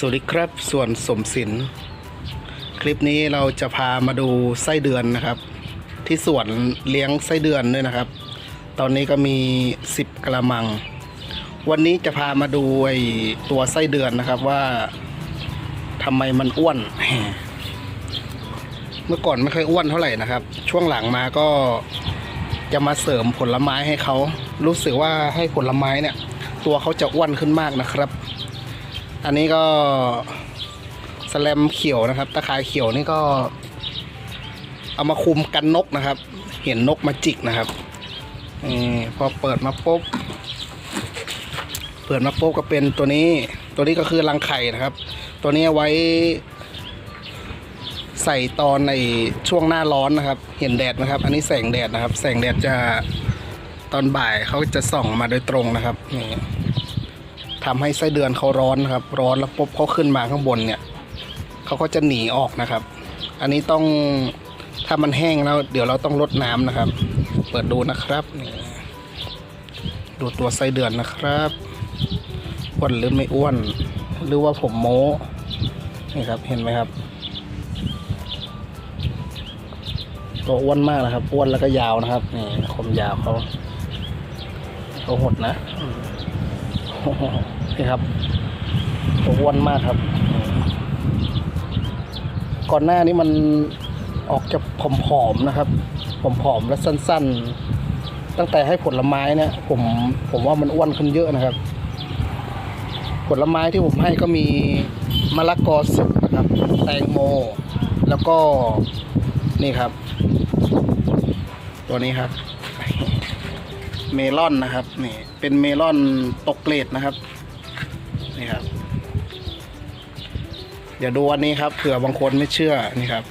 สวัสดีครับส่วนสมศิลป์คลิปนี้เราจะพามาดูไส้เดือนนะครับ ที่สวนเลี้ยงไส้เดือนด้วยนะครับ ตอนนี้ก็มี 10 กระมัง วันนี้จะพามาดูไอตัวไส้เดือนนะครับว่าทำไมมันอ้วน เมื่อก่อนไม่เคยอ้วนเท่าไหร่นะครับ ช่วงหลังมาก็จะมาเสริมผลไม้ให้เขารู้สึกว่าให้ผลไม้เนี่ย ตัวเขาจะอ้วนขึ้นมากนะครับ อันนี้ก็สแลมเขียวนะครับ ตะข่ายเขียวนี่ก็ เอามาคุมกันนกนะครับ เห็นนกมาจิกนะครับนี่พอเปิดมาปุ๊บเปิดมาปุ๊บก็เป็นตัวนี้ ตัวนี้ก็คือรังไข่นะครับ ตัวนี้ไว้ใส่ตอนในช่วงหน้าร้อนนะครับ เห็นแดดนะครับ อันนี้แสงแดดนะครับ แสงแดดจะตอนบ่ายเขาจะส่องมาโดยตรงนะครับนี่ ทำให้ไส้เดือนเขาร้อนครับ ร้อนแล้วปุ๊บเขาขึ้นมาข้างบนเนี่ยเขาก็จะหนีออกนะครับ อันนี้ต้องถ้ามันแห้งแล้วเดี๋ยวเราต้องลดน้ำนะครับ เปิดดูนะครับนี่ดูตัวไส้เดือนนะครับอ้วนหรือไม่อ้วน หรือว่าผมโม้นี่ครับเห็นไหมครับตัวอ้วนมากนะครับอ้วนแล้วก็ยาวนะครับนี่คมยาวเขาเขาหดนะ นี่ครับตัวอ้วนมากครับ ก่อนหน้านี้มันออกจะผอมๆนะครับผอมๆและสั้น ๆ ตั้งแต่ให้ผลไม้เนี่ย ผมผมว่ามันอ้วนขึ้นเยอะนะครับ ผลไม้ที่ผมให้ก็มีมะละกอสุกนะครับ แตงโม แล้วก็นี่ครับ ตัวนี้ครับ เมลอนนะครับนี่เป็นเมลอนตกเกรดนะครับนี่ครับ เดี๋ยวดูอันนี้ครับเผื่อบางคนไม่เชื่อนี่ครับ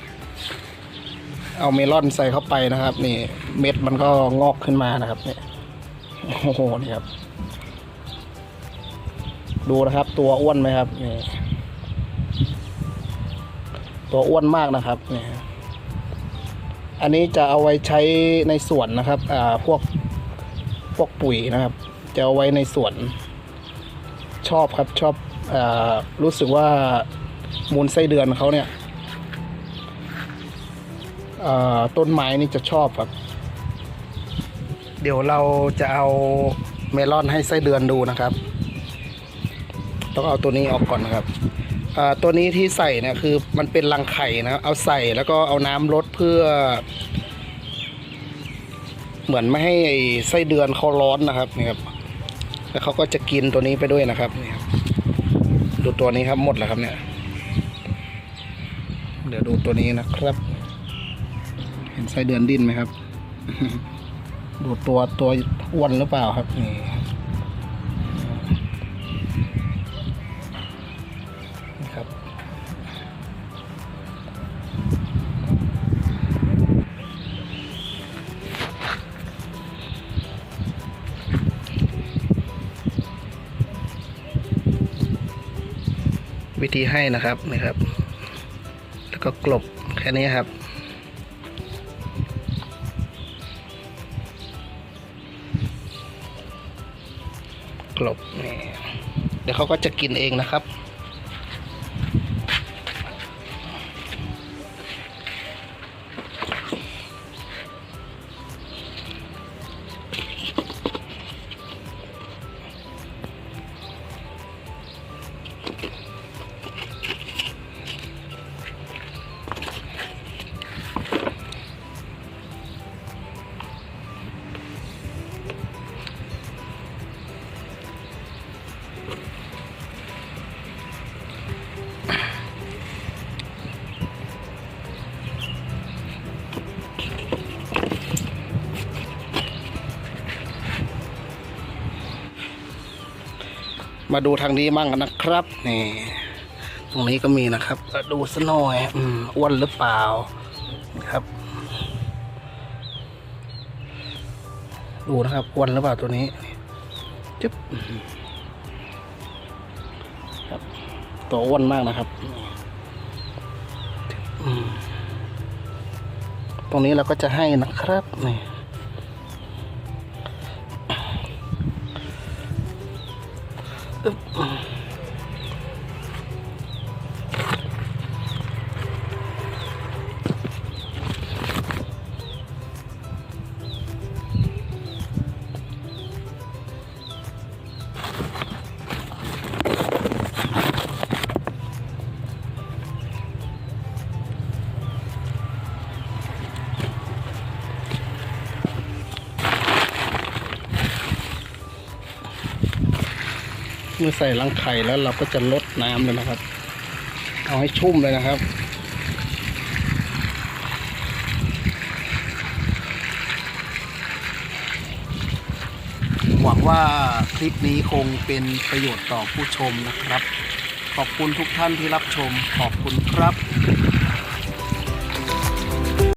เอาเมลอนใส่เข้าไปนะครับ นี่ เม็ดมันก็งอกขึ้นมานะครับนี่โอ้โหนี่ครับ ดูนะครับ ตัวอ้วนไหมครับนี่ตัวอ้วนมากนะครับนี่อันนี้จะเอาไว้ใช้ในสวนนะครับ อ่าพวก พวกปุ๋ยนะครับ จะเอาไว้ในสวน ชอบครับชอบอรู้สึกว่ามูลไส้เดือนเขาเนี่ยต้นไม้นี่จะชอบครับ เดี๋ยวเราจะเอาเมลอนให้ไส้เดือนดูนะครับ ต้องเอาตัวนี้ออกก่อนนะครับตัวนี้ที่ใส่เนี่ยคือมันเป็นรังไข่นะเอาใส่แล้วก็เอาน้ำลดเพื่อ เหมือนไม่ให้ไอ้ไส้เดือนเขาร้อนนะครับนี่ครับแล้วเขาก็จะกินตัวนี้ไปด้วยนะครับนี่ครับดูตัวนี้ครับหมดแล้วครับเนี่ย เดี๋ยวดูตัวนี้นะครับ เห็นไส้เดือนดิ้นไหมครับ ดูตัวตัวอ้วนหรือเปล่าครับนี่ วิธีให้นะครับนะครับ แล้วก็กลบแค่นี้ครับกลบนี่เดี๋ยวเขาก็จะกินเองนะครับ มาดูทางนี้มั่งกันนะครับ นี่ ตรงนี้ก็มีนะครับดูสหน่อยอืมอ้วนหรือเปล่านะครับ ดูนะครับอ้วนหรือเปล่าตัวนี้จึ๊บครับตัวอ้วนมากนะครับตรงนี้เราก็จะให้นะครับนี่ Oh. มื่อใส่รังไข่แล้วเราก็จะลดน้ำเลยนะครับ เอาให้ชุ่มเลยนะครับหวังว่าคลิปนี้คงเป็นประโยชน์ต่อผู้ชมนะครับ ขอบคุณทุกท่านที่รับชมขอบคุณครับ